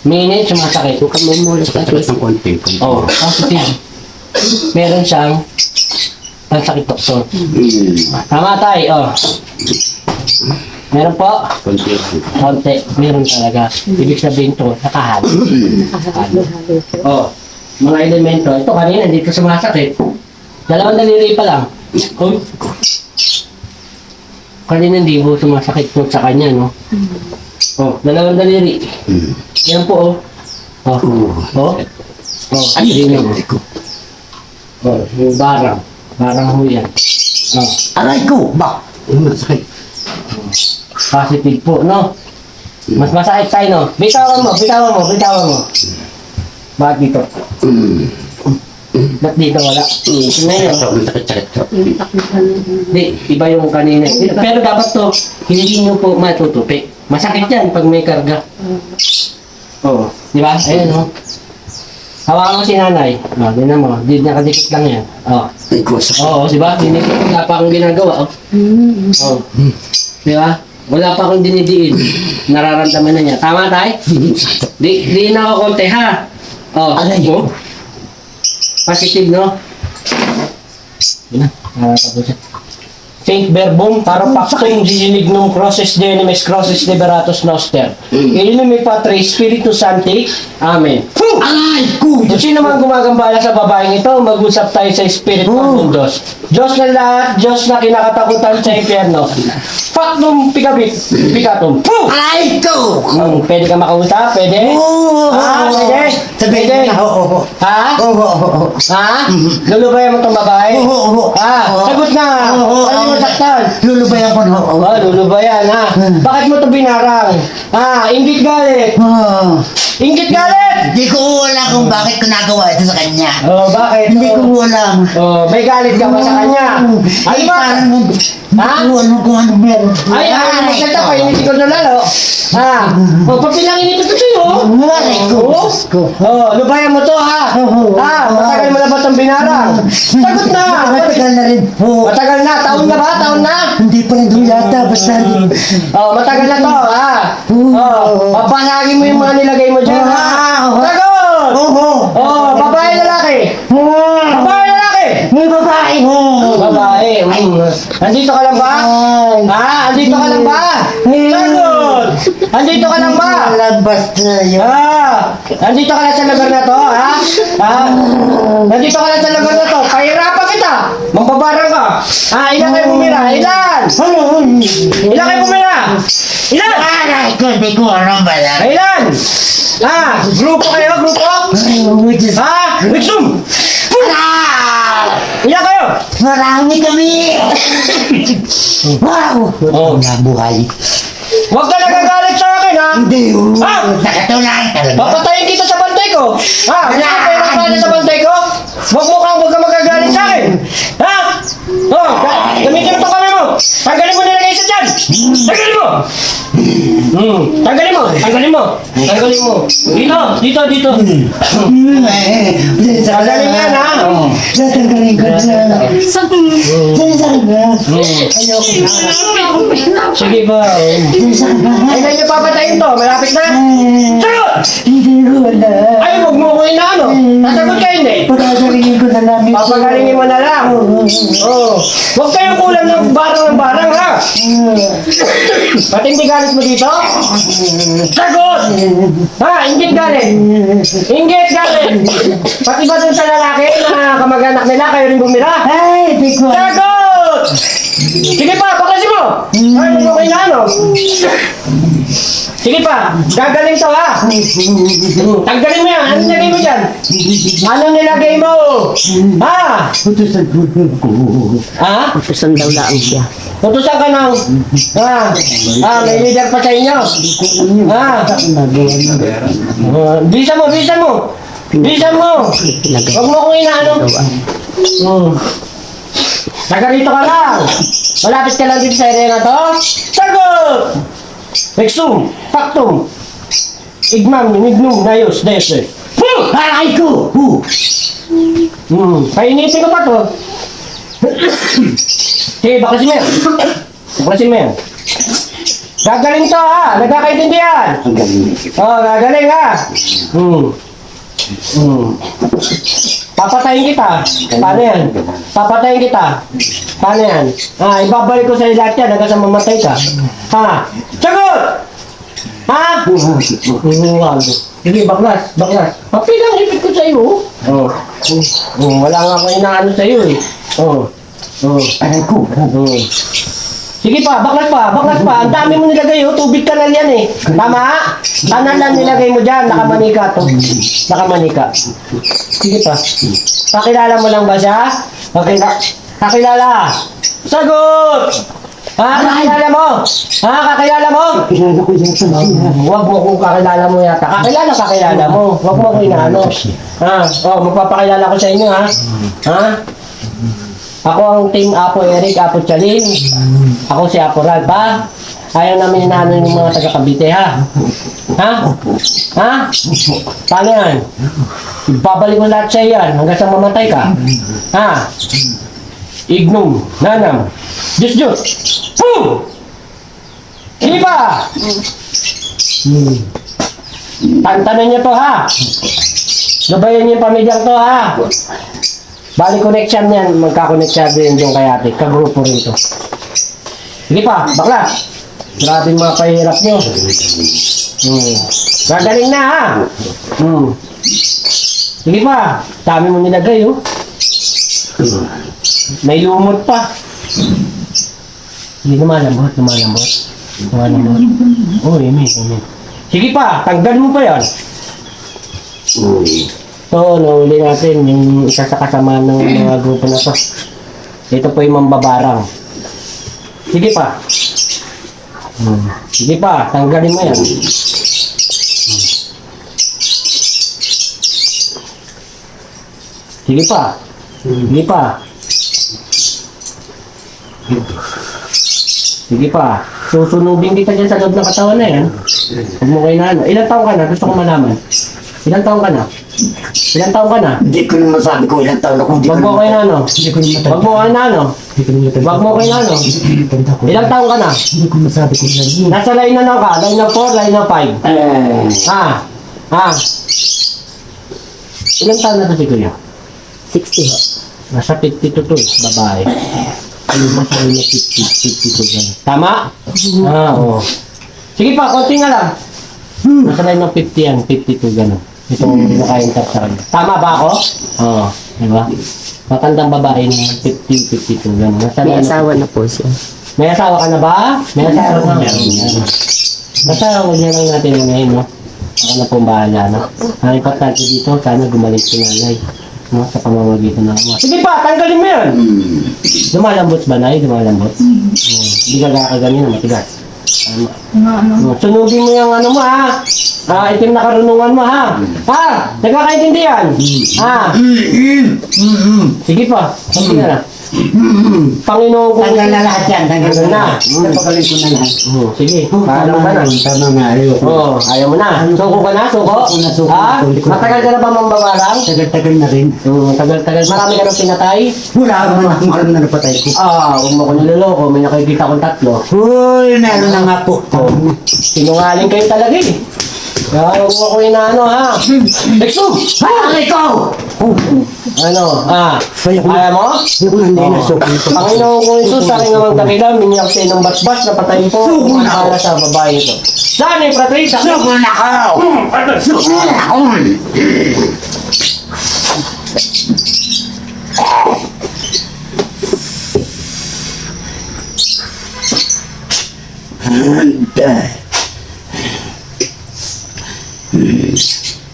Minute, sumasakit. Huwag kang mumulat ka. Sakit ng konti. konti. Oh, positive. Meron siyang pansakit doktor. Hmm. Tama tayo, oh. Meron po, Konti. konti. Meron talaga. Ibig sabihin to, nakahalo. Nakahalo. Oh, mga elemento. Ito kanina, hindi ko sumasakit. Dalawang daliri pa lang. Uy. Kanina hindi mo sumasakit po sa kanya, no? Oh, dalawang daliri. Hmm. Yan po, oh. Oh, oh. Oh, Ano yung ko? Oh, yung barang. Barang ho yan. Oh, Aray ko! Ba? Ano masakit? positive po, no? Mas masakit tayo, no? Bitawan mo, bitawan mo, bitawan mo. Bakit dito? Ba't dito wala? Ngayon, Sakit, sakit, sakit. di, iba yung kanina. Pero dapat to, hindi nyo po matutupi. Masakit yan pag may karga. Oo. Di ba? Ayan, no? Hawakan mo si nanay. O, di na mo. Di nakadikit lang yan. O. Ay, ko, sakit. Oo, di ba? Dinikit wala pa akong ginagawa. Oh. Oo. Di ba? Wala pa akong dinidiin. Nararamdaman na niya. Tama tayo? Di, di na ako konti, ha? Oh. Aray. Oh. Positive, no? Yun na. Nakakapos siya. Saint Verbum, para paktung disignum crosses de enemies crosses liberatus noster. In nome Patri Spiritus Sancti. Amen. Aray ko! Kung sino man gumagambala sa babaeng ito, mag-usap tayo sa Espiritu ng Mundos. Diyos na lahat, Diyos na kinakatakutan sa impyerno. Factum picabit, picatum. Puh! Aray ko! Um, pwede ka makausap? Pwede? Oo! Ah, pwede? Sabihin Pwede? na, oo, oo. Ha? Oo, oo, oo. Ha? Lulubayan mo tong babae? Oo, oo. Ha? Oo. Sagot na! Oo, oo, Ano mo oo. saktan? Lulubayan ko na, oo. Oh, lulubayan ha? Bakit mo to binarang? Ha? Ingit galit! Ah. Ingit galit! Hindi ko alam kung bakit ko nagawa ito sa kanya. Oh, bakit? Hindi ko alam. Oh, may galit ka ba sa kanya? Ay, Ano ba? parang hindi Ha? ko alam kung ano meron. Ay, ay, Aray magsalita ko. pa, initi ko na lalo. Ha? O, papilangin ito to sa'yo. Aray ko, Oo. Diyos ko. Oh, lubayan mo to, ha? Oo. Ha? Matagal mo na ba itong binarang? Sagot na! Matagal na rin. Oo. Matagal na, taon na ba? Taon na? Hindi pa rin yata, basta Oh, matagal na to, ha? Oh, papalagi mo yung mga nilagay mo dyan, ha? Ah, oo. Sagot! Oo. Oh, babae lalaki! Oo. Babae lalaki! May babae. Babae, mm. Andito ka lang ba? Ay. Ha? Andito ka lang ba? Sagot! Andito ka lang ba? Lalabas tayo. Ah! Andito ka lang sa lugar na to, ha? Ha? Nandito ka lang sa lugar na to. Pahirapan kita! Magbabarang ka! Ah, ilan kayo bumira? Ilan? Ilan kayo bumira? Ilan? Aray ko, hindi ko alam ba yan? Ilan? Ah, grupo kayo, grupo? Ha? Mixum! Ah! Ilan kayo? Marami kami! wow! Oh. Nabuhay. Huwag ka nagagalit sa akin, ha? Hindi, oh. Ah! Sa katulang talaga. Papatayin kita sa bantay ko! Ha? Gusto mo pera sa bantay ko? Huwag mo kang huwag ka magagalit sa akin! Ha? Oh, ga- gamitin mo itong mo! Tanggalin mo nilagay sa dyan! Tanggalin mo! Hmm, tanggalin mo! Tanggalin mo! Tanggalin mo! Dito! Dito! Dito! Hmm, Tanggalin mo yan, ha? Tatanggalin ko dyan. Saan ba? Ayoko na. Sige ba? oh. Saan ba? Kailan niyo papatayin to? Malapit na? Sagot! Hindi ko alam. Ay, ko inaano! Nasagot ka hindi! Pagagalingin ko na lang ito. Papagalingin mo na lang! Oo! Huwag kayong kulang ng barang ng barang, ha? Pati hindi galit mo dito? Sagot! Ha? Ingit galit! Ingit galit! Pati ba dun sa lalaki na kamag-anak nila, kayo rin bumira? Ay, ko alam. Sagot! Sige pa, paklasin mo! Ay, kayo na ano? Sige pa, gagaling to ha! Tanggalin mo yan! Anong nilagay mo dyan? Anong nilagay mo? Ha? Utusan ko ko. Ha? Utusan daw lang siya. Tutusan ka ng... Ha? Ha? May leader pa sa inyo? Ha? Uh, bisa mo, bisa mo! Bisa mo! Huwag mo kong inaano. Hmm. Taga rito ka lang! Malapit ka lang dito sa area na to? Sagot! Exum, factum, igmam, mignum, nayos, dese. Hmm! Aray ko! Huh! Hmm, painitin ko pa to. Sige, baklasin mo yan. Baklasin mo yan. Gagaling to ha! Nagkakaintindihan! Ang galing. Oh, gagaling ha! Hmm. Hmm. Papatayin kita. Paano yan? Papatayin kita. Paano yan? Ah, ibabalik ko sa lahat yan hanggang sa mamatay ka. Ha? Sagot! Ha? Wag. Sige, baklas, baklas. Papilang ipit ko sa iyo. Oh. Oh, wala nga ako inaano sa iyo eh. Oh. Oh. Aray ko. Oh. Sige pa, baklas pa, baklas pa. Ang dami mo nilagay, oh. Tubig kanal yan eh. Tama? Kanal lang nilagay mo dyan. Nakamanika to. Nakamanika. Sige pa. Kakilala mo lang ba siya? Kakila kakilala. Sagot! Ha? Kakilala mo? Ha? Kakilala mo? Kilala ko yan sa Huwag mo kung kakilala mo yata. Kakilala, kakilala mo. Huwag mo kung inaano. Ha? Oh, magpapakilala ko sa inyo, ha? Ha? Ako ang team Apo Eric, Apo Chalin. Ako si Apo Ralph, ha? Ayaw namin inaano yung mga taga Cavite, ha? Ha? Ha? Paano yan? Babalik mo lahat sa iyan hanggang sa mamatay ka. Ha? Ignum, nanam, Diyos Diyos. Pum! Iba! Hmm. Tantanan niyo to ha. Gabayan niyo yung pamilyang to ha. Bali connection yan, magka-connect siya din yung kay ate. Kagrupo rin to. Sige pa, bakla. Grabe mga pahirap niyo. Hmm. Gagaling na ha. Hmm. Sige pa, dami mo nilagay oh. May lumot pa. Hindi lumalambot, lumalambot. Lumalambot. Oh, imi, imi. Sige pa, tanggal mo pa yan. Oo, nahuli natin yung isa sa kasama ng mga grupo na to. Ito po yung mambabarang. Sige pa. Hmm. Sige pa, tanggalin mo yan. Hmm. Sige pa. Sige pa. Sige pa. Susunugin kita dyan sa loob ng katawan na yan. Huwag mo kayo na ano. Ilan taong ka na? Gusto ko malaman. Ilan taong ka na? Ilan taong ka na? Hindi ko naman sabi ko ilang taon ako. Hindi ko Wag mo naman- kayo na ano? Hindi ko na matanda. Wag mo kayo na ano? Hindi ko matanda. Wag mo kayo na ano? Ko. Ilang taong ka na? Hindi ko masabi kung yan yun. Nasa line na ka? Line na 4, line na 5. Eh. Ha? Ha? Ilang taon na to si Kuya? 60 ho. Nasa 52 to eh, babae. Ano ba sa line na 50, 52 gano'n? Tama? Ah, oo. Sige pa, konti nga lang. Nasa line ng 50 yan, 52 gano'n. Itong sa kanya. Tama ba ako? Oo. Di ba? Matandang babae ng 50, 52 gano'n. Nasa May ng asawa na po siya. May asawa ka na ba? May asawa na. Meron yan. Basta huwag niya lang natin yung ngayon, no? Ako na pong bahala, no? Ang importante dito, sana gumaling si nanay. No? Sa pamamagitan ng ama. Sige pa, tanggalin mo yan! Lumalambot ba, Nay? Lumalambot? Hmm. Hindi ka gakaganyan na matigas. Tama. Oh, Sunugin mo yung ano mo, ha? Ah, itim na karunungan mo, ha? Ha? Nagkakaintindihan? Ha? Sige pa. Sige na lang. Panginoon ko. Tanggal na lahat yan. Tanggal na. na. Napagaling ko na lahat. Hmm, sige. Paalam ka na. Tama nga. Ayoko. Oo, ayaw mo na. Suko ka na, suko? Suko na, suko. Ha? Hindi ko na- Matagal ka na ba mambabarang? Tagal-tagal na rin. Oo, tagal-tagal. Marami ka na pinatay? Wala akong mga alam na napatay ko. Ah, huwag mo ko niloloko. May nakikita kong tatlo. Uy, meron na nga po. Sinungaling kayo talaga eh. Kaya huwag ko inaano ha. Exo! Ay, ikaw! Ano? Ah, na. ayaw mo? Hindi ko na hindi na suko. Panginoon ko Isus, sa aking amang dakila, minyak sa inong batbas na patay po. Suko na ako. Para sa babae ito. Saan eh, Patricia? Suko na ako! Suko na ako!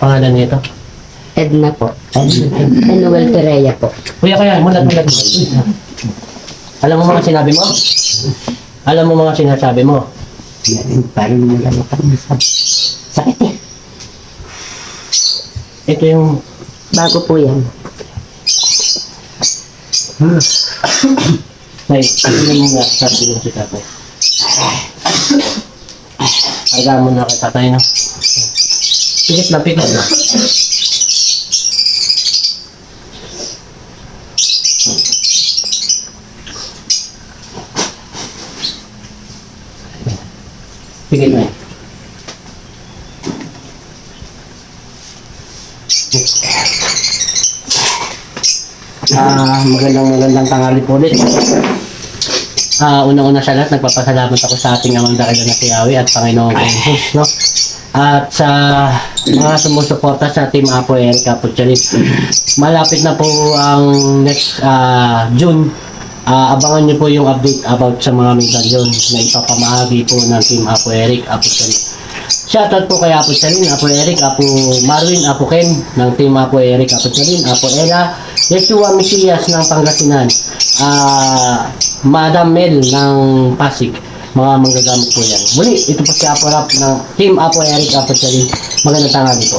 Pangalan nito? Edna po. Manuel Pereira po. Kuya kaya, mulat mulat mo. Alam mo mga sinabi mo? Alam mo mga sinasabi mo? Parang wala na kami Sakit eh. Ito yung... Bago po yan. Nay, ano mo nga sabi mo si tatay? Aga mo na kay tatay, no? Pikit na, pikit na. Sige na. Ah, magandang magandang tanghali po ulit. Ah, unang-una sa lahat, nagpapasalamat ako sa ating amang dakila na si at Panginoong Jesus, no? At sa mga sumusuporta sa Team Apo Eric Apochalit. Malapit na po ang next ah, June. Ah, abangan niyo po yung update about sa mga medalyon na ipapamahagi po ng Team Apo Eric Apochalit. Shoutout po kay Apo Chalin, Apo Eric, Apo Marwin, Apo Ken ng Team Apo Eric, Apo Chalin, Apo Ella, Yeshua Mesias ng Pangasinan, ah Madam Mel ng Pasig, mga manggagamit po yan. Muli, ito po si Apo Rap ng Team Apo Eric, Apo Chalin. Magandang tanghali po.